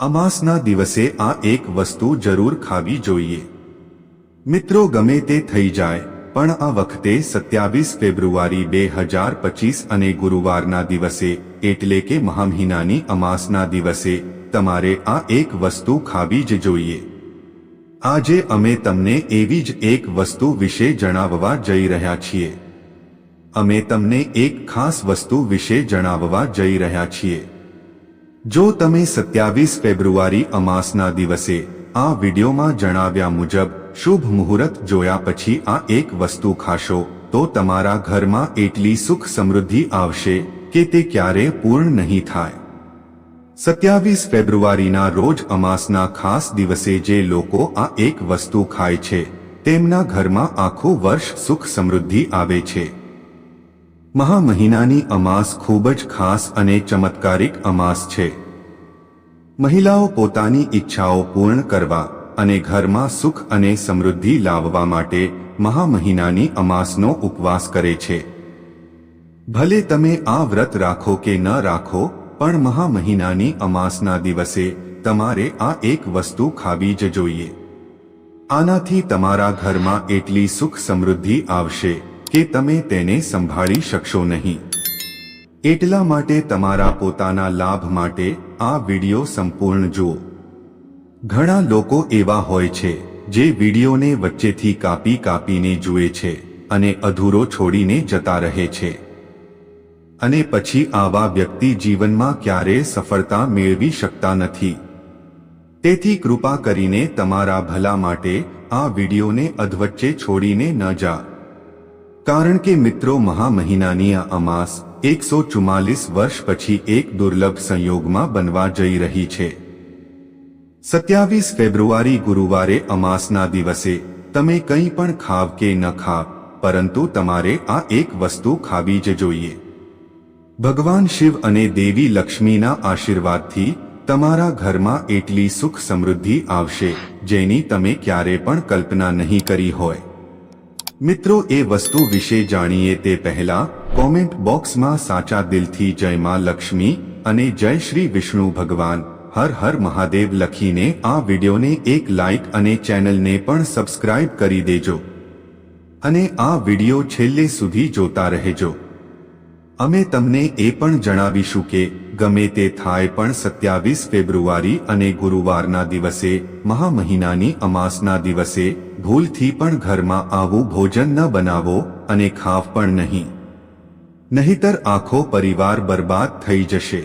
અમાસના દિવસે આ એક વસ્તુ જરૂર ખાવી જોઈએ. મિત્રો, ગમે તે થઈ જાય, પણ આ વખતે સત્યાવીસ ફેબ્રુઆરી બે હજાર પચીસ અને ગુરુવારના દિવસે, એટલે કે મહામહિનાની અમાસના દિવસે, તમારે આ એક વસ્તુ ખાવી જ જોઈએ. આજે અમે તમને એવી જ એક વસ્તુ વિશે જણાવવા જઈ રહ્યા છીએ. અમે તમને એક ખાસ વસ્તુ વિશે જણાવવા જઈ રહ્યા છીએ. જો તમે સત્યાવીસ ફેબ્રુઆરી અમાસના દિવસે આ વિડીયોમાં જણાવ્યા મુજબ શુભ મુહૂર્ત જોયા પછી આ એક વસ્તુ ખાશો, તો તમારા ઘરમાં એટલી સુખ સમૃદ્ધિ આવશે કે તે ક્યારે પૂર્ણ નહીં થાય. સત્યાવીસ ફેબ્રુઆરીના રોજ અમાસના ખાસ દિવસે જે લોકો આ એક વસ્તુ ખાય છે, તેમના ઘરમાં આખું વર્ષ સુખ સમૃદ્ધિ આવે છે. મહા મહિનાની અમાસ ખૂબ જ ખાસ અને ચમત્કારિક અમાસ છે. મહિલાઓ પોતાની ઈચ્છાઓ પૂર્ણ કરવા અને ઘરમાં સુખ અને સમૃદ્ધિ લાવવા માટે મહા મહિનાની અમાસનો ઉપવાસ કરે છે. ભલે તમે આ વ્રત રાખો કે ન રાખો, પણ મહા મહિનાની અમાસના દિવસે તમારે આ એક વસ્તુ ખાવી જ જોઈએ. આનાથી તમારા ઘરમાં એટલી સુખ સમૃદ્ધિ આવશે. કે તમે તેને સંભાળી શકશો નહીં. એટલા માટે તમારા પોતાના લાભ માટે આ વિડિયો સંપૂર્ણ જુઓ. ઘણા લોકો એવા હોય છે, જે વિડીયોને વચ્ચેથી કાપી કાપીને જુએ છે અને અધૂરો છોડીને જતા રહે છે. અને પછી આવા વ્યક્તિ જીવનમાં ક્યારેય સફળતા મેળવી શકતા નથી. તેથી કૃપા કરીને તમારા ભલા માટે આ વિડીયોને અધવચ્ચે છોડીને ન જા. કારણ કે મિત્રો મહા મહિનાની આ અમાસ એકસો ચુમ્માલીસ વર્ષ પછી એક દુર્લભ સંયોગમાં બનવા જઈ રહી છે. સત્યાવીસ ફેબ્રુઆરી ગુરુવારે અમાસના દિવસે તમે કંઈ પણ ખાવ કે ન ખાવ, પરંતુ તમારે આ એક વસ્તુ ખાવી જ જોઈએ. ભગવાન શિવ અને દેવી લક્ષ્મીના આશીર્વાદથી તમારા ઘરમાં એટલી સુખ સમૃદ્ધિ આવશે, જેની તમે ક્યારે પણ કલ્પના નહીં કરી હોય. મિત્રો, એ વસ્તુ વિશે જાણીએ તે પહેલા કોમેન્ટ બોક્સમાં સાચા દિલથી જય માં લક્ષ્મી અને જય શ્રી વિષ્ણુ ભગવાન. હર હર મહાદેવ લખીને આ વિડીયોને એક લાઇક અને ચેનલને પણ સબસ્ક્રાઇબ કરી દેજો. અને આ વીડિયો છેલ્લે સુધી જોતા રહેજો. અમે તમને એ પણ જણાવીશું કે ગમે તે થાય પણ સત્યાવીસ ફેબ્રુઆરી અને ગુરુવારના દિવસે મહા મહિનાની અમાસના દિવસે, ભૂલથી પણ ઘરમાં આવું ભોજન ન બનાવો અને ખાવ પણ નહીં. નહીતર આખો પરિવાર બરબાદ થઈ જશે.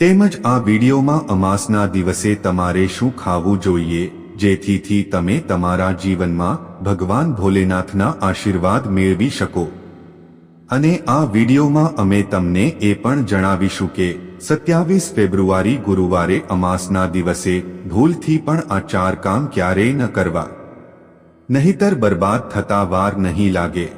તેમજ આ વિડીયોમાં અમાસના દિવસે તમારે શું ખાવું જોઈએ, જેથીથી તમે તમારા જીવનમાં ભગવાન ભોલેનાથના આશીર્વાદ મેળવી શકો. અને આ વિડીયોમાં અમે તમને એ પણ જણાવીશું કે સત્યાવીસ ફેબ્રુઆરી ગુરુવારે અમાસના દિવસે ભૂલથી પણ આ ચાર કામ ક્યારેય ન કરવા. નહીતર બરબાદ થતા વાર નહીં લાગે.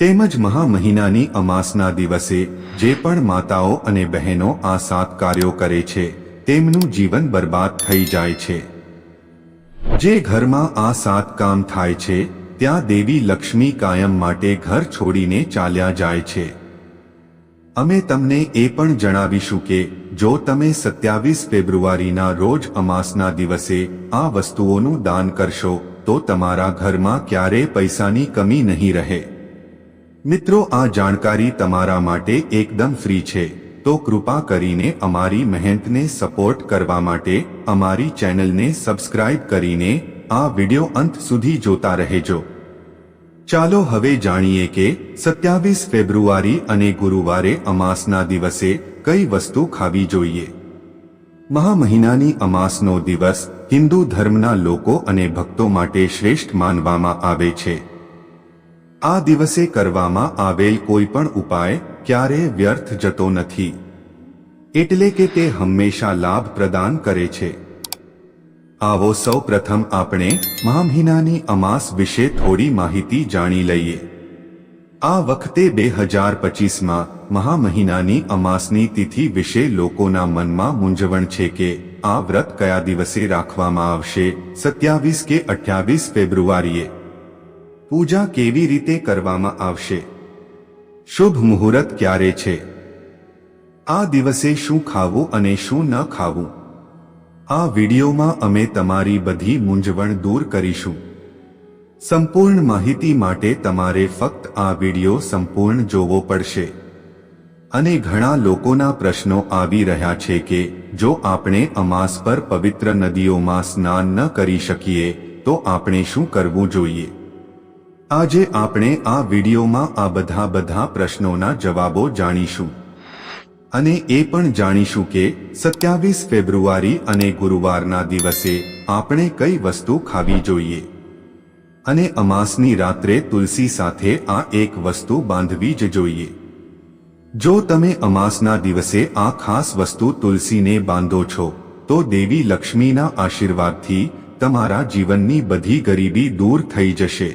તેમજ મહા મહિનાની અમાસના દિવસે જે પણ માતાઓ અને બહેનો આ સાત કાર્યો કરે છે, તેમનું જીવન બરબાદ થઈ જાય છે. જે ઘરમાં આ સાત કામ થાય છે ત્યાં દેવી લક્ષ્મી કાયમ માટે ઘર છોડીને ચાલ્યા જાય છે. અમે તમને એ પણ જણાવીશું કે, જો તમે સત્યાવીસ ફેબ્રુઆરીના રોજ અમાસના દિવસે આ વસ્તુઓનું દાન કરશો, તો તમારા ઘરમાં ક્યારેય પૈસાની કમી નહીં રહે. મિત્રો, આ જાણકારી તમારા માટે એકદમ ફ્રી છે. તો કૃપા કરીને અમારી મહેનતને સપોર્ટ કરવા માટે અમારી ચેનલને સબસ્ક્રાઇબ કરીને આ વિડિયો અંત સુધી જોતા રહેજો. ચાલો હવે જાણીએ કે સત્યાવીસ ફેબ્રુઆરી અને ગુરુવારે અમાસના દિવસે કઈ વસ્તુ ખાવી જોઈએ. મહા મહિનાની અમાસનો દિવસ હિન્દુ ધર્મના લોકો અને ભક્તો માટે શ્રેષ્ઠ માનવામાં આવે છે. આ દિવસે કરવામાં આવેલ કોઈ પણ ઉપાય ક્યારેય વ્યર્થ જતો નથી. એટલે કે તે હંમેશા લાભ પ્રદાન કરે છે. આવો સૌ પ્રથમ આપણે મહામહિનાની અમાસ વિશે થોડી માહિતી જાણી લઈએ. આ વખતે બે હજાર પચીસમાં મહામહિનાની અમાસની તિથિ વિશે લોકોના મનમાં મૂંઝવણ છે કે આ વ્રત કયા દિવસે રાખવામાં આવશે? સત્યાવીસ કે અઠ્યાવીસ ફેબ્રુઆરીએ. પૂજા કેવી રીતે કરવામાં આવશે? શુભ મુહૂર્ત ક્યારે છે? આ દિવસે શું ખાવું અને શું ન ખાવું? આ વિડીયોમાં અમે તમારી બધી મૂંઝવણ દૂર કરીશું. સંપૂર્ણ માહિતી માટે તમારે ફક્ત આ વીડિયો સંપૂર્ણ જોવો પડશે. અને ઘણા લોકોના પ્રશ્નો આવી રહ્યા છે કે, જો આપણે અમાસ પર પવિત્ર નદીઓમાં સ્નાન ન કરી શકીએ, તો આપણે શું કરવું જોઈએ? આજે આપણે આ વિડીયોમાં આ બધા બધા પ્રશ્નોના જવાબો જાણીશું. અને એ પણ જાણીશું કે સત્યાવીસ ફેબ્રુઆરી અને ગુરુવારના દિવસે આપણે કઈ વસ્તુ ખાવી જોઈએ. અને અમાસની રાત્રે તુલસી સાથે આ એક વસ્તુ બાંધવી જ જોઈએ. જો તમે અમાસના દિવસે આ ખાસ વસ્તુ તુલસીને બાંધો છો, તો દેવી લક્ષ્મીના આશીર્વાદથી તમારા જીવનની બધી ગરીબી દૂર થઈ જશે.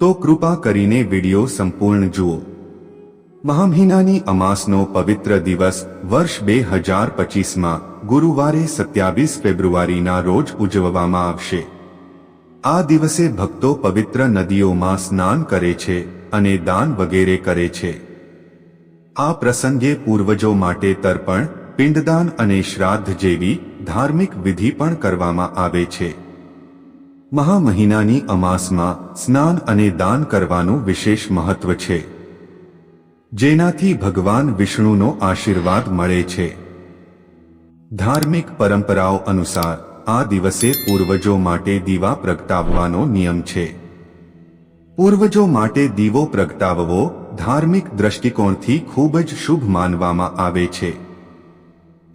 તો કૃપા કરીને વિડિયો સંપૂર્ણ જુઓ. મહામહિનાની અમાસનો પવિત્ર દિવસ વર્ષ બે હજાર પચીસમાં ગુરુવારે સત્યાવીસ ફેબ્રુઆરીના રોજ ઉજવવામાં આવશે. આ દિવસે ભક્તો પવિત્ર નદીઓમાં સ્નાન કરે છે અને દાન વગેરે કરે છે. આ પ્રસંગે પૂર્વજો માટે તર્પણ, પિંડદાન અને શ્રાદ્ધ જેવી ધાર્મિક વિધિ પણ કરવામાં આવે છે. મહામહિનાની અમાસમાં સ્નાન અને દાન કરવાનું વિશેષ મહત્વ છે. જેનાથી ભગવાન વિષ્ણુનો આશીર્વાદ મળે છે. ધાર્મિક પરંપરાઓ અનુસાર, આ દિવસે પૂર્વજો માટે દીવા પ્રગટાવવાનો નિયમ છે. પૂર્વજો માટે દીવો પ્રગટાવવો ધાર્મિક દ્રષ્ટિકોણથી ખૂબ જ શુભ માનવામાં આવે છે.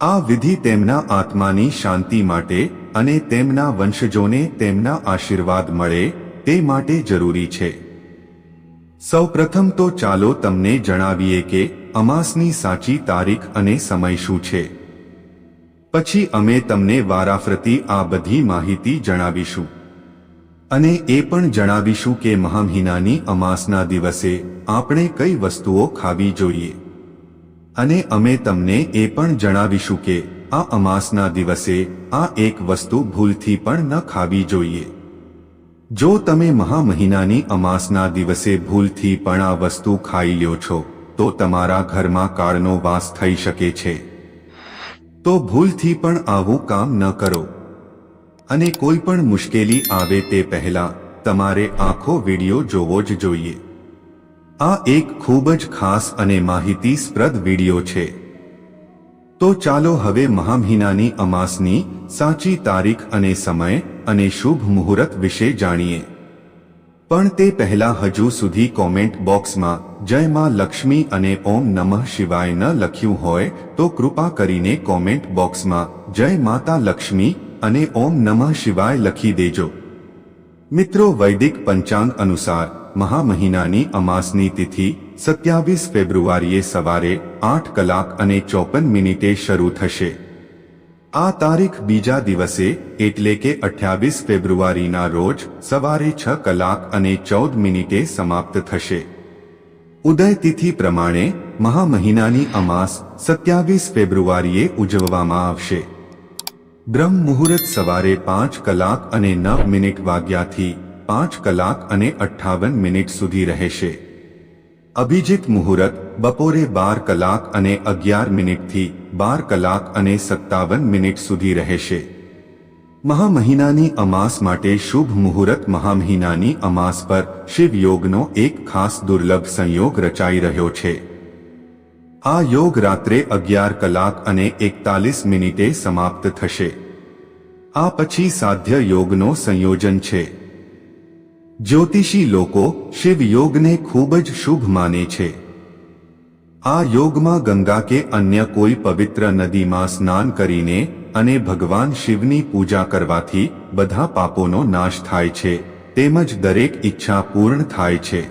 આ વિધિ તેમના આત્માની શાંતિ માટે અને તેમના વંશજોને તેમના આશીર્વાદ મળે, તે માટે જરૂરી છે. સૌપ્રથમ તો ચાલો તમને જણાવીએ કે અમાસની સાચી તારીખ અને સમય શું છે. પછી અમે તમને વારાફરતી આ બધી માહિતી જણાવીશું. અને એ પણ જણાવીશું કે મહામહિનાની અમાસના દિવસે આપણે કઈ વસ્તુઓ ખાવી જોઈએ. અને અમે તમને એ પણ જણાવીશું કે આ અમાસના દિવસે આ એક વસ્તુ ભૂલથી પણ ન ખાવી જોઈએ. જો તમે મહા મહિનાની અમાસના દિવસે ભૂલથી પણ આ વસ્તુ ખાઈ લ્યો છો, તો તમારા ઘરમાં કાળનો વાસ થઈ શકે છે. તો ભૂલથી પણ આવું કામ ન કરો. અને કોઈ પણ મુશ્કેલી આવે તે પહેલા તમારે આખો વિડિયો જોવો જ જોઈએ. આ એક ખૂબ જ ખાસ અને માહિતીસ્પ્રદ વિડિયો છે. તો ચાલો હવે મહામહિનાની અમાસની સાચી તારીખ અને સમય અને શુભ મુહૂર્ત વિશે જાણીએ. પણ તે પહેલા હજુ સુધી કોમેન્ટ બોક્સમાં, જય માં લક્ષ્મી અને ઓમ નમઃ શિવાય ન લખ્યું હોય, તો કૃપા કરીને કોમેન્ટ બોક્સમાં, જય માતા લક્ષ્મી અને ઓમ નમઃ શિવાય લખી દેજો. મિત્રો, વૈદિક પંચાંગ અનુસાર, મહામહિનાની અમાસની તિથિ સત્યાવીસ ફેબ્રુઆરીએ સવારે આઠ કલાક અને ચોપન મિનિટે શરૂ થશે. આ તારીખ બીજા દિવસે, એટલે કે અઠ્યાવીસ ફેબ્રુઆરીના રોજ, સવારે છ કલાક અને ચૌદ મિનિટે સમાપ્ત થશે. ઉદય તિથિ પ્રમાણે મહા મહિનાની અમાસ સત્યાવીસ ફેબ્રુઆરીએ ઉજવવામાં આવશે. બ્રહ્મ મુહૂર્ત સવારે પાંચ કલાક અને નવ મિનિટ વાગ્યાથી પાંચ કલાક અને અઠ્ઠાવન મિનિટ સુધી રહેશે. અભિજીત મુહૂર્ત, બપોરે બાર કલાક અને અગિયાર મિનિટથી બાર કલાક અને સત્તાવન મિનિટ સુધી રહેશે. મહામહિનાની અમાસ માટે શુભ મુહૂર્ત મહામહિનાની અમાસ પર શિવ યોગનો એક ખાસ દુર્લભ સંયોગ રચાઈ રહ્યો છે. આ યોગ રાત્રે અગિયાર કલાક અને એકતાલીસ મિનિટે સમાપ્ત થશે. આ પછી સાધ્ય યોગનો સંયોજન છે. જ્યોતિષી લોકો શિવ યોગને ખૂબ જ શુભ માને છે. આ યોગમાં ગંગા કે અન્ય કોઈ પવિત્ર નદીમાં સ્નાન કરીને અને ભગવાન શિવની પૂજા કરવાથી બધા પાપોનો નાશ થાય છે, તેમજ દરેક ઈચ્છા પૂર્ણ થાય છે.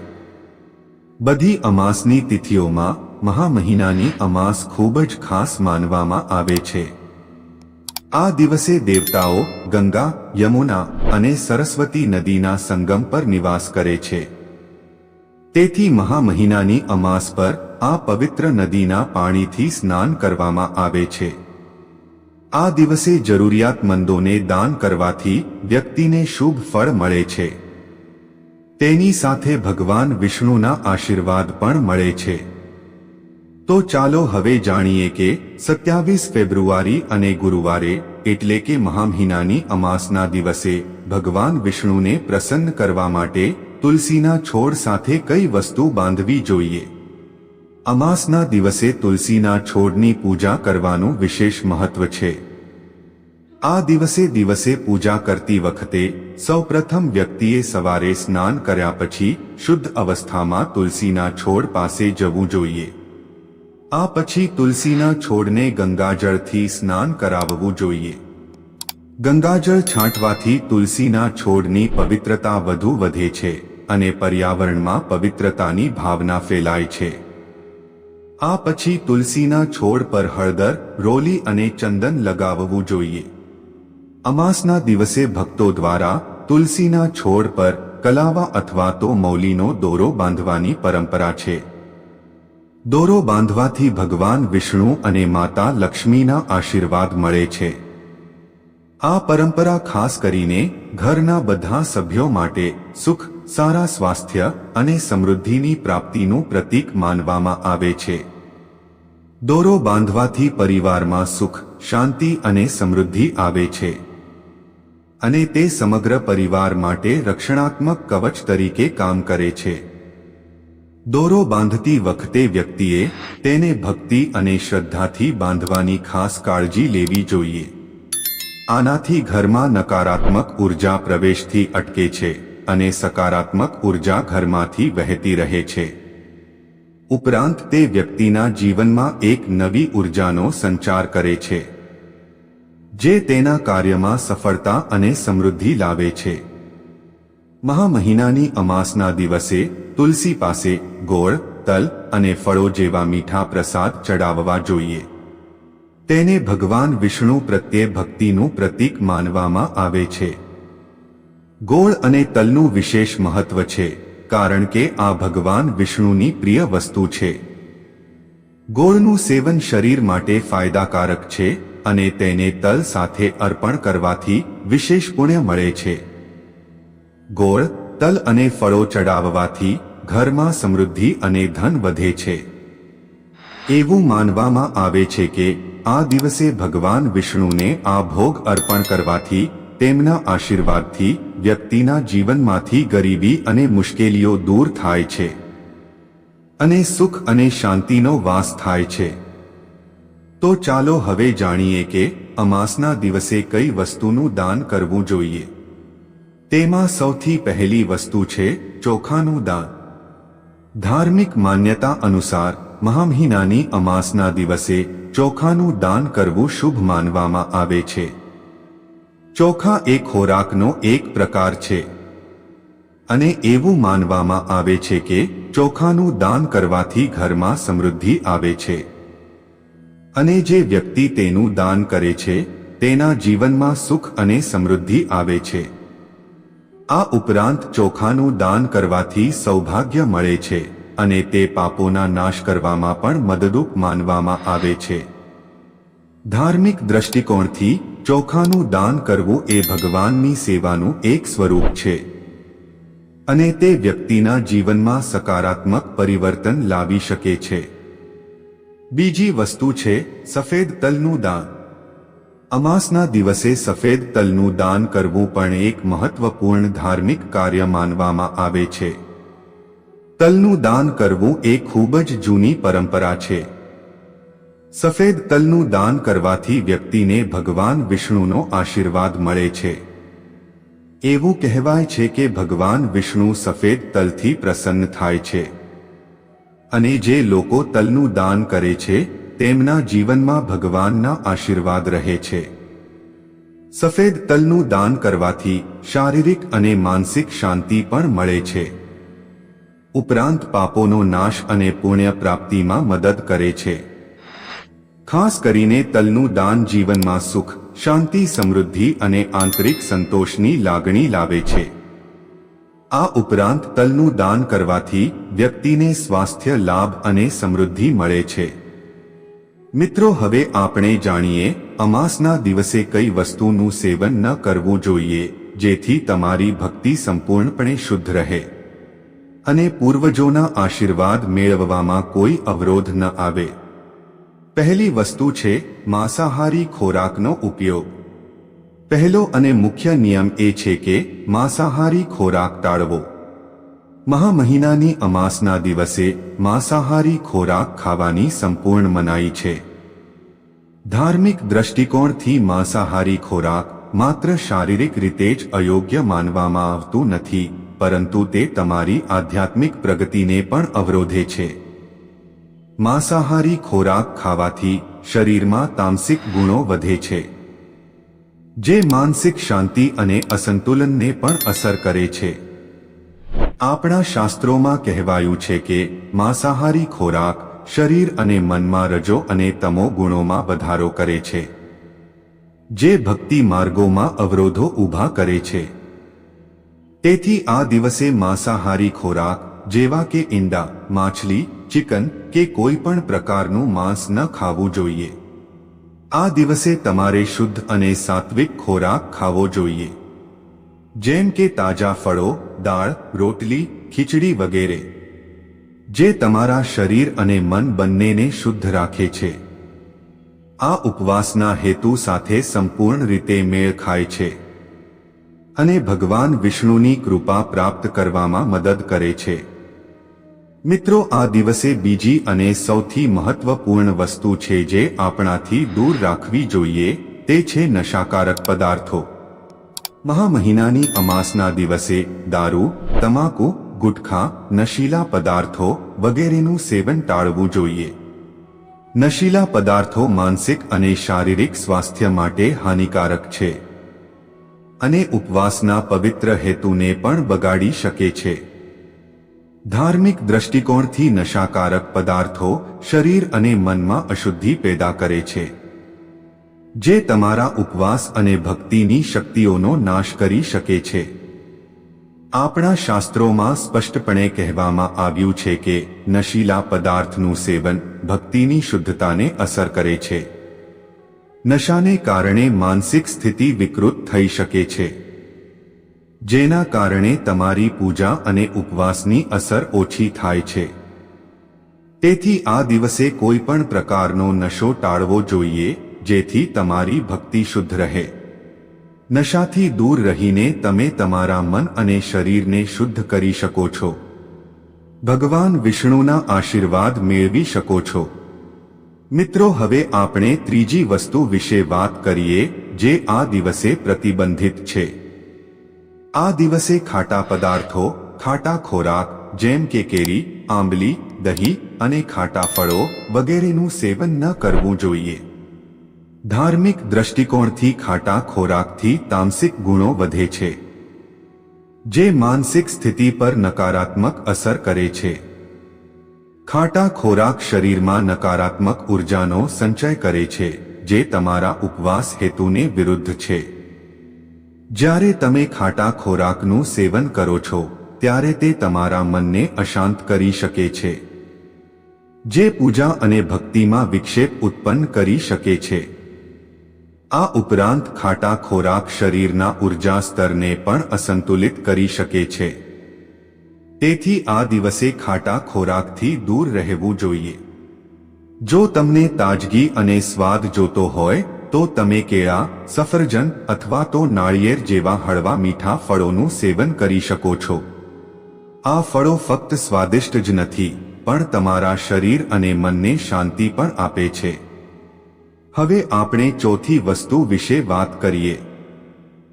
બધી અમાસની તિથિઓમાં મહા મહિનાની અમાસ ખૂબ જ ખાસ માનવામાં આવે છે. આ દિવસે દેવતાઓ ગંગા, યમુના અને સરસ્વતી નદીના સંગમ પર નિવાસ કરે છે. તેથી મહા મહિનાની અમાસ પર આ પવિત્ર નદીના પાણીથી સ્નાન કરવામાં આવે છે. આ દિવસે જરૂરિયાતમંદોને દાન કરવાથી વ્યક્તિને શુભ ફળ મળે છે. તેની સાથે ભગવાન વિષ્ણુના આશીર્વાદ પણ મળે છે. તો ચાલો હવે જાણીએ કે સત્યાવીસ ફેબ્રુઆરી અને ગુરુવારે એટલે કે મહામહિનાની અમાસના દિવસે ભગવાન વિષ્ણુને પ્રસન્ન કરવા માટે તુલસીના છોડ સાથે કઈ વસ્તુ બાંધવી જોઈએ? અમાસના દિવસે તુલસીના છોડની પૂજા કરવાનું વિશેષ મહત્વ છે. આ દિવસે દિવસે પૂજા કરતી વખતે સૌપ્રથમ વ્યક્તિએ સવારે સ્નાન કર્યા પછી શુદ્ધ અવસ્થામાં તુલસીના છોડ પાસે જવું જોઈએ. આ પછી તુલસીના છોડને ગંગાજળથી સ્નાન કરાવવું જોઈએ. ગંગાજળ છાંટવાથી તુલસીના છોડની પવિત્રતા વધુ વધે છે અને પર્યાવરણમાં પવિત્રતાની ભાવના ફેલાય છે. આ પછી તુલસીના છોડ પર હળદર, રોલી અને ચંદન લગાવવું જોઈએ. અમાસના દિવસે ભક્તો દ્વારા તુલસીના છોડ પર કલાવા અથવા તો મૌલીનો દોરો બાંધવાની પરંપરા છે. દોરો બાંધવાથી ભગવાન વિષ્ણુ અને માતા લક્ષ્મીના આશીર્વાદ મળે છે. આ પરંપરા ખાસ કરીને ઘરના બધા સભ્યો માટે સુખ, સારા સ્વાસ્થ્ય અને સમૃદ્ધિની પ્રાપ્તિનું પ્રતીક માનવામાં આવે છે. દોરો બાંધવાથી પરિવારમાં સુખ, શાંતિ અને સમૃદ્ધિ આવે છે. અને તે સમગ્ર પરિવાર માટે રક્ષણાત્મક કવચ તરીકે કામ કરે છે. દોરો બાંધતી વખતે વ્યક્તિએ તેને ભક્તિ અને શ્રદ્ધાથી બાંધવાની ખાસ કાળજી લેવી જોઈએ. આનાથી ઘરમાં નકારાત્મક ઊર્જા પ્રવેશથી અટકે છે અને સકારાત્મક ઊર્જા ઘરમાંથી વહેતી રહે છે. ઉપરાંત તે વ્યક્તિના જીવનમાં એક નવી ઉર્જાનો સંચાર કરે છે, જે તેના કાર્યમાં સફળતા અને સમૃદ્ધિ લાવે છે. મહા મહિનાની અમાસના દિવસે તુલસી પાસે ગોળ, તલ અને ફળો જેવા મીઠા પ્રસાદ ચડાવવા જોઈએ. તેને ભગવાન વિષ્ણુ પ્રત્યે ભક્તિનું પ્રતીક માનવામાં આવે છે. ગોળ અને તલનું વિશેષ મહત્વ છે, કારણ કે આ ભગવાન વિષ્ણુની પ્રિય વસ્તુ છે. ગોળનું સેવન શરીર માટે ફાયદાકારક છે અને તેને તલ સાથે અર્પણ કરવાથી વિશેષ પુણ્ય મળે છે. ગોળ તલ અને ફળો ચડાવવાથી ઘરમાં સમૃદ્ધિ અને ધન વધે છે. એવું માનવામાં આવે છે કે આ દિવસે ભગવાન વિષ્ણુને આ ભોગ અર્પણ કરવાથી તેમના આશીર્વાદથી વ્યક્તિના જીવનમાંથી ગરીબી અને મુશ્કેલીઓ દૂર થાય છે. અને સુખ અને શાંતિનો વાસ થાય છે. તો ચાલો હવે જાણીએ કે અમાસના દિવસે કઈ વસ્તુનું દાન કરવું જોઈએ. તેમાં સૌથી પહેલી વસ્તુ છે ચોખાનું દાન ધાર્મિક માન્યતા અનુસાર, મહામહિનાની અમાસના દિવસે ચોખાનું દાન કરવું શુભ માનવામાં આવે છે. ચોખા એ ખોરાકનો એક પ્રકાર છે. અને એવું માનવામાં આવે છે કે ચોખાનું દાન કરવાથી ઘરમાં સમૃદ્ધિ આવે છે. અને જે વ્યક્તિ તેનું દાન કરે છે, તેના જીવનમાં સુખ અને સમૃદ્ધિ આવે છે. આ ઉપરાંત ચોખાનું દાન કરવાથી સૌભાગ્ય મળે છે અને તે પાપોના નાશ કરવામાં પણ મદદરૂપ માનવામાં આવે છે. ધાર્મિક દ્રષ્ટિકોણથી ચોખાનું દાન કરવું એ ભગવાનની સેવાનું એક સ્વરૂપ છે. અને તે વ્યક્તિના જીવનમાં સકારાત્મક પરિવર્તન લાવી શકે છે. બીજી વસ્તુ છે સફેદ તલનું દાન. અમાસના દિવસે સફેદ તલનું દાન કરવું પણ એક મહત્વપૂર્ણ ધાર્મિક કાર્ય માનવામાં આવે છે. તલનું દાન કરવું એ ખૂબ જ જૂની પરંપરા છે. સફેદ તલનું દાન કરવાથી વ્યક્તિને ભગવાન વિષ્ણુનો આશીર્વાદ મળે છે. એવું કહેવાય છે કે ભગવાન વિષ્ણુ સફેદ તલથી પ્રસન્ન થાય છે. અને જે લોકો તલનું દાન કરે છે તેમના જીવનમાં ભગવાનના આશીર્વાદ રહે છે. સફેદ તલનું દાન કરવાથી શારીરિક અને માનસિક શાંતિ પણ મળે છે. ઉપરાંત પાપોનો નાશ અને પુણ્ય પ્રાપ્તિમાં મદદ કરે છે. ખાસ કરીને તલનું દાન જીવનમાં સુખ, શાંતિ, સમૃદ્ધિ અને આંતરિક સંતોષની લાગણી લાવે છે. આ ઉપરાંત તલનું દાન કરવાથી વ્યક્તિને સ્વાસ્થ્ય લાભ અને સમૃદ્ધિ મળે છે. મિત્રો, હવે આપણે જાણીએ અમાસના દિવસે કઈ વસ્તુનું સેવન ન કરવું જોઈએ, જેથી તમારી ભક્તિ સંપૂર્ણપણે શુદ્ધ રહે. અને પૂર્વજોના આશીર્વાદ મેળવવામાં કોઈ અવરોધ ન આવે. પહેલી વસ્તુ છે, માંસાહારી ખોરાકનો ઉપયોગ. પહેલો અને મુખ્ય નિયમ એ છે કે માંસાહારી ખોરાક ટાળવો. મહા મહિનાની અમાસના દિવસે માંસાહારી ખોરાક ખાવાની સંપૂર્ણ મનાઈ છે. ધાર્મિક દ્રષ્ટિકોણથી માંસાહારી ખોરાક માત્ર શારીરિક રીતે જ અયોગ્ય માનવામાં આવતું નથી, પરંતુ તે તમારી આધ્યાત્મિક પ્રગતિને પણ અવરોધે છે. માંસાહારી ખોરાક ખાવાથી શરીરમાં તામસિક ગુણો વધે છે. જે માનસિક શાંતિ અને અસંતુલનને પણ અસર કરે છે. આપણા શાસ્ત્રોમાં કહેવાયું છે કે માંસાહારી ખોરાક શરીર અને મનમાં રજો અને તમો ગુણોમાં વધારો કરે છે. જે ભક્તિ માર્ગોમાં અવરોધો ઊભા કરે છે. તેથી આ દિવસે માંસાહારી ખોરાક જેવા કે ઈંડા, માછલી, ચિકન કે કોઈ પણ પ્રકારનું માંસ ન ખાવું જોઈએ. આ દિવસે તમારે શુદ્ધ અને સાત્વિક ખોરાક ખાવો જોઈએ. જેમ કે તાજા ફળો દાળ, રોટલી, ખીચડી વગેરે, જે તમારા શરીર અને મન બંનેને શુદ્ધ રાખે છે. આ ઉપવાસના હેતુ સાથે સંપૂર્ણ રીતે મેળ ખાય છે અને ભગવાન વિષ્ણુની કૃપા પ્રાપ્ત કરવામાં મદદ કરે છે. મિત્રો, આ દિવસે બીજી અને સૌથી મહત્વપૂર્ણ વસ્તુ છે જે આપણાથી દૂર રાખવી જોઈએ, તે છે નશાકારક પદાર્થો. મહા મહિનાની અમાસના દિવસે દારૂ, તમાકુ, ગુટખા, નશીલા પદાર્થો વગેરેનું સેવન ટાળવું જોઈએ. નશીલા પદાર્થો માનસિક અને શારીરિક સ્વાસ્થ્ય માટે હાનિકારક છે અને ઉપવાસના પવિત્ર હેતુને પણ બગાડી શકે છે. ધાર્મિક દ્રષ્ટિકોણથી નશાકારક પદાર્થો શરીર અને મનમાં અશુદ્ધિ પેદા કરે છે. જે તમારા ઉપવાસ અને ભક્તિની શક્તિઓનો નાશ કરી શકે છે. આપણા શાસ્ત્રોમાં સ્પષ્ટપણે કહેવામાં આવ્યું છે કે નશીલા પદાર્થનું સેવન ભક્તિની શુદ્ધતાને અસર કરે છે. નશાને કારણે માનસિક સ્થિતિ વિકૃત થઈ શકે છે. જેના કારણે તમારી પૂજા અને ઉપવાસની અસર ઓછી થાય છે. તેથી આ દિવસે કોઈ પણ પ્રકારનો નશો ટાળવો જોઈએ જેથી તમારી ભક્તિ શુદ્ધ રહે. નશાથી દૂર રહીને તમે તમારા મન અને શરીરને શુદ્ધ કરી શકો છો. ભગવાન વિષ્ણુના આશીર્વાદ મેળવી શકો છો. મિત્રો, હવે આપણે ત્રીજી વસ્તુ વિશે વાત કરીએ, જે આ દિવસે પ્રતિબંધિત છે. આ દિવસે ખાટા પદાર્થો, ખાટા ખોરાક, જેમ કે કેરી, આંબલી, દહીં અને ખાટા ફળો વગેરેનું સેવન ન કરવું જોઈએ. ધાર્મિક દ્રષ્ટિકોણથી ખાટા ખોરાકથી તામસિક ગુણો વધે છે, જે માનસિક સ્થિતિ પર નકારાત્મક અસર કરે છે. ખાટા ખોરાક શરીરમાં નકારાત્મક ઉર્જાનો સંચય કરે છે, જે તમારા ઉપવાસ હેતુને વિરુદ્ધ છે. જ્યારે તમે ખાટા ખોરાકનું સેવન કરો છો, ત્યારે તે તમારા મનને અશાંત કરી શકે છે. જે પૂજા અને ભક્તિમાં વિક્ષેપ ઉત્પન્ન કરી શકે છે. આ ઉપરાંત ખાટા ખોરાક શરીરના ઊર્જા સ્તરને પણ અસંતુલિત કરી શકે છે. તેથી આ દિવસે ખાટા ખોરાકથી દૂર રહેવું જોઈએ. જો તમને તાજગી અને સ્વાદ જોતો હોય, તો તમે કેળા, સફરજન અથવા તો નાળિયેર જેવા હળવા મીઠા ફળોનું સેવન કરી શકો છો. આ ફળો ફક્ત સ્વાદિષ્ટ જ નથી, પણ તમારા શરીર અને મનને શાંતિ પણ આપે છે. હવે આપણે ચોથી વસ્તુ વિશે વાત કરીએ.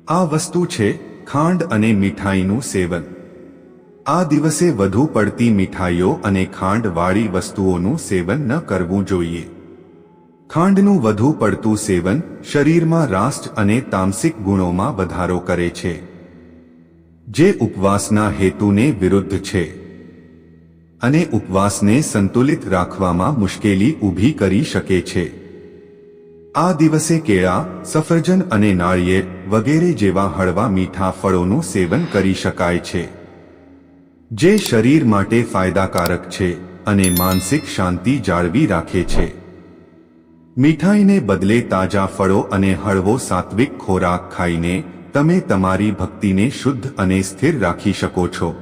આ વસ્તુ છે ખાંડ અને મીઠાઈનું સેવન. આ દિવસે વધુ પડતી મીઠાઈઓ અને ખાંડવાળી વસ્તુઓનું સેવન ન કરવું જોઈએ. ખાંડનું વધુ પડતું સેવન શરીરમાં રાષ્ટ્ર અને તામસિક ગુણોમાં વધારો કરે છે. જે ઉપવાસના હેતુને વિરુદ્ધ છે. અને ઉપવાસને સંતુલિત રાખવામાં મુશ્કેલી ઊભી કરી શકે છે. આ દિવસે કેળા, સફરજન અને નાળિયેર વગેરે જેવા હળવા મીઠા ફળોનું સેવન કરી શકાય છે. જે શરીર માટે ફાયદાકારક છે અને માનસિક શાંતિ જાળવી રાખે છે. મીઠાઈને બદલે તાજા ફળો અને હળવો સાત્વિક ખોરાક ખાઈને તમે તમારી ભક્તિને શુદ્ધ અને સ્થિર રાખી શકો છો.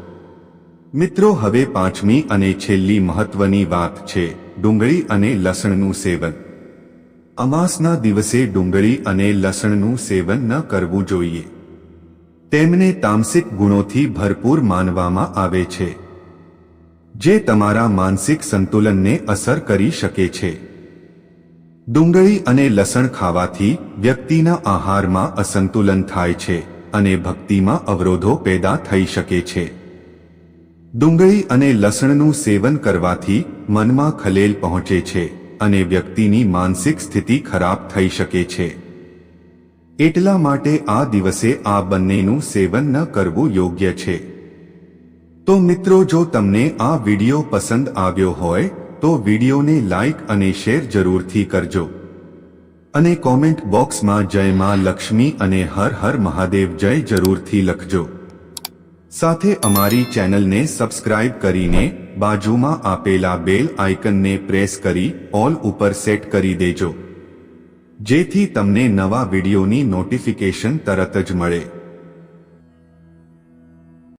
મિત્રો, હવે પાંચમી અને છેલ્લી મહત્વની વાત છે ડુંગળી અને લસણનું સેવન. અમાસના દિવસે ડુંગળી અને લસણનું સેવન ન કરવું જોઈએ. તેમને તામસિક ગુણોથી ભરપૂર માનવામાં આવે છે. જે તમારા માનસિક સંતુલનને અસર કરી શકે છે. ડુંગળી અને લસણ ખાવાથી વ્યક્તિના આહારમાં અસંતુલન થાય છે અને ભક્તિમાં અવરોધો પેદા થઈ શકે છે. ડુંગળી અને લસણનું સેવન કરવાથી મનમાં ખલેલ પહોંચે છે. અને વ્યક્તિની માનસિક સ્થિતિ ખરાબ થઈ શકે છે. એટલા માટે આ દિવસે આ બંનેનું સેવન ન કરવું યોગ્ય છે. તો મિત્રો, જો તમને આ વિડિયો પસંદ આવ્યો હોય, તો વિડિયોને લાઈક અને શેર જરૂરથી કરજો. અને કોમેન્ટ બોક્સમાં જય માં લક્ષ્મી અને હર હર મહાદેવ જય જરૂરથી લખજો. સાથે અમારી ચેનલને સબસ્ક્રાઇબ કરીને બાજુમાં આપેલા બેલ આઇકનને પ્રેસ કરી, ઓલ ઉપર સેટ કરી દેજો. જેથી તમને નવા વિડિયોની નોટિફિકેશન તરત જ મળે.